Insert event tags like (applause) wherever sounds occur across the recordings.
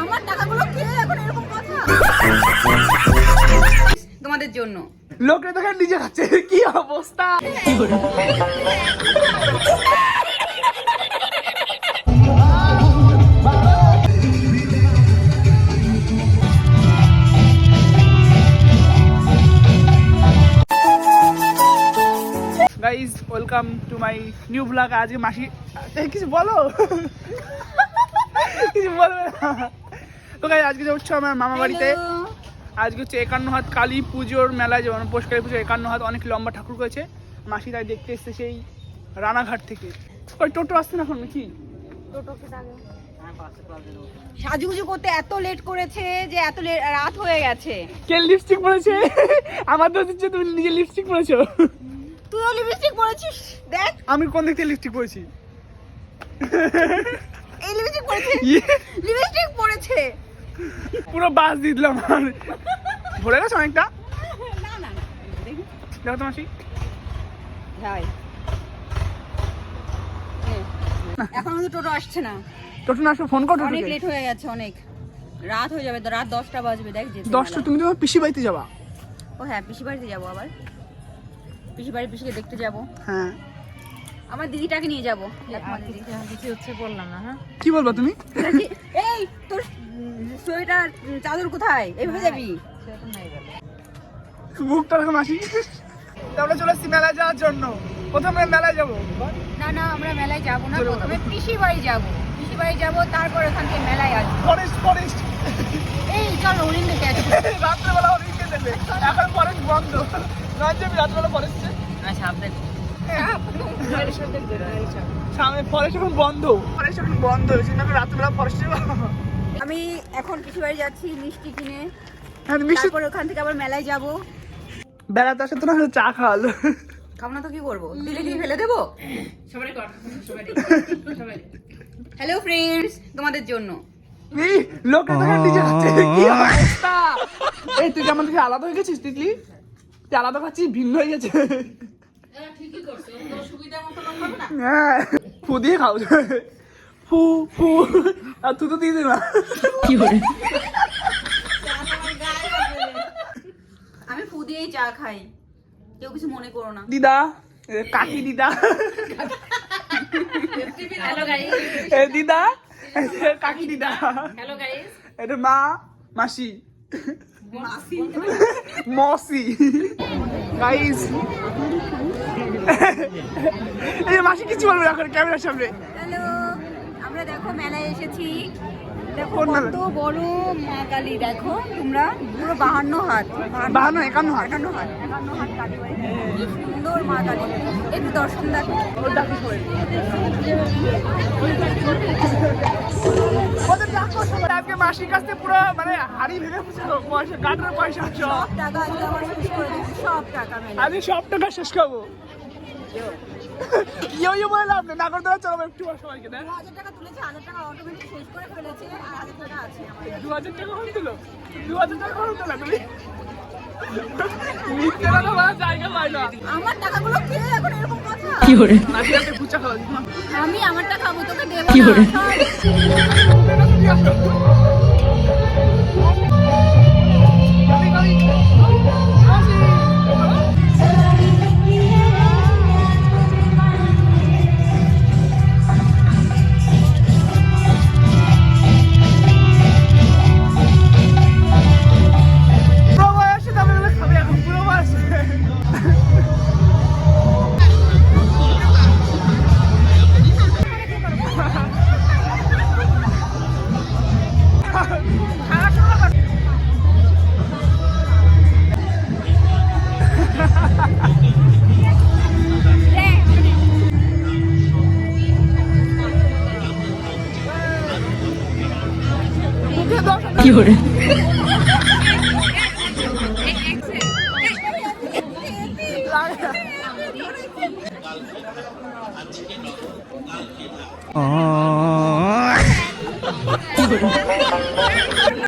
আমার টাকাগুলো কে এখন এরকম কথা? তোমাদের জন্য। লোকরা দেখেন নিজে খাচ্ছে। কি অবস্থা? Guys welcome to my new blog আজকে মাসি এই কিছু বলো? কিছু বলবে তো গাই আজকে যাচ্ছ আমার মামা বাড়িতে আজকে হচ্ছে একান্ন হাত কালী পুজোর মেলায় যেমন পোষকালী পুজো একান্ন হাত অনেক লম্বা ঠাকুর করেছে। মাসি তাই দেখতে এসছে সেই রানাঘাট থেকে। ওই টোটো আসছে না এখন নাকি? সাজুগুজু করতে এত লেট করেছে যে এত রাত হয়ে গেছে। কে লিপস্টিক পরেছে? আমার তো হচ্ছে তুমি নিজে লিপস্টিক পরেছো। তুইও লিপস্টিক পরেছিস? দেখ। আমি কোন দিক থেকে লিপস্টিক পরেছি? এই লিপস্টিক ইয়ে, লিপস্টিক পুরো বাস দিয়ে দিলাম আমার ভরে গেছে অনেকটা? না না না দেখো। তো মাসি। যাই। এখন কিন্তু টোটো আসছে না। টোটো না আসবে ফোন কর অনেক লেট হয়ে গেছে অনেক। রাত হয়ে যাবে তো রাত দশটা বাজবে দেখ যেতে দশটা তুমি তোমার পিসি বাড়িতে যাবা। ও হ্যাঁ পিসি বাড়িতে যাব আবার। পিসি বাড়ি পিসিকে দেখতে যাব। হ্যাঁ। আমার দিদিটাকে নিয়ে যাব। দিদি। কিছু হচ্ছে বললাম না হ্যাঁ? কি বলবা তুমি? এই তোর সোয়েটার চাদর কোথায়? এইভাবে যাবি? সেরকম নাই মুখটা দেখো মাসি তো আমরা চলে এসেছি মেলায় যাওয়ার জন্য। প্রথমে মেলায় যাব। না না আমরা মেলায় যাব না। প্রথমে পিসি বাড়ি যাব। পিসি বাড়ি যাব তারপর ওখান থেকে মেলায় আসব। Forest forest. এই চল হরিণ দেখে আসব রাত্রেবেলা ওদিকে দেবে। এখন ফরেস্ট বন্ধ। নয় যাবি রাত্রেবেলা ফরেস্টে। সামনে ফরেস্ট এখন বন্ধ। ফরেস্ট এখন বন্ধ হয়েছে না রাত্রেবেলা ফরেস্টে আমি এখন বাড়ি যাচ্ছি মিষ্টি কিনে। হ্যাঁ মিষ্টি তারপর ওখান থেকে আবার মেলায় যাব। বেড়াতে আসে তো না চা খাওয়ালো। খাব না তো কি করব? দিলে কি ফেলে দেবো? হ্যালো ফ্রেন্ডস তোমাদের জন্য। এই লোকটা দেখেন নিজে খাচ্ছে কি অবস্থা? (laughs) এই তুই কেমন থেকে আলাদা হয়ে গেছিস তিতলি? তুই আলাদা খাচ্ছিস ভিন্ন হয়ে গেছে। ফু দিয়ে খাও ফু ফু আর তুই তো দিয়ে না আমি ফু দিয়েই চা খাই কেউ কিছু মনে করো না দিদা কাকি দিদা দিদা কাকি দিদা এটা মা মাসি মসি গাইস এই মাসি কিছু বলবে না এখন ক্যামেরার সামনে। হ্যালো আমরা দেখো মেলায় এসেছি। দেখো? কত বড় মা কালী দেখো। তোমরা পুরো বাহান্ন হাত। বাহান্ন, একান্ন হাত। একান্ন হাত। একান্ন হাত কালী সুন্দর মা কালী একটু দর্শন দেখো। ওর ডাকিস করে। ওদের ডাকো সবাই। আজকে মাসির কাছ পুরো মানে হাড়ি ভেঙে ফুসলো পয়সা গাটার পয়সা সব। টাকা আজকে আমার শেষ করে দিচ্ছি সব টাকা আমি সব টাকা শেষ খাব ইয়ো ইয়ো বলে লাভ নেই। নাগর চলো একটু সবাইকে না হাজার টাকা তুলেছে হাজার টাকা অটোমেটিক শেষ করে ফেলেছে আর হাজার টাকা আছে দু হাজার টাকা হয়ে দিল দু হাজার টাকা হয়ে দিল তুমি মিথ্যে কথা বলার জায়গা পাই না আমার টাকাগুলো কে এখন এরকম কথা? নাকি একটা আমি আমার টাকা আমি তোকে দেবো কি সব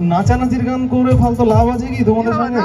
নাচানাচির গান করে ফালতু লাভ আছে কি তোমাদের সঙ্গে?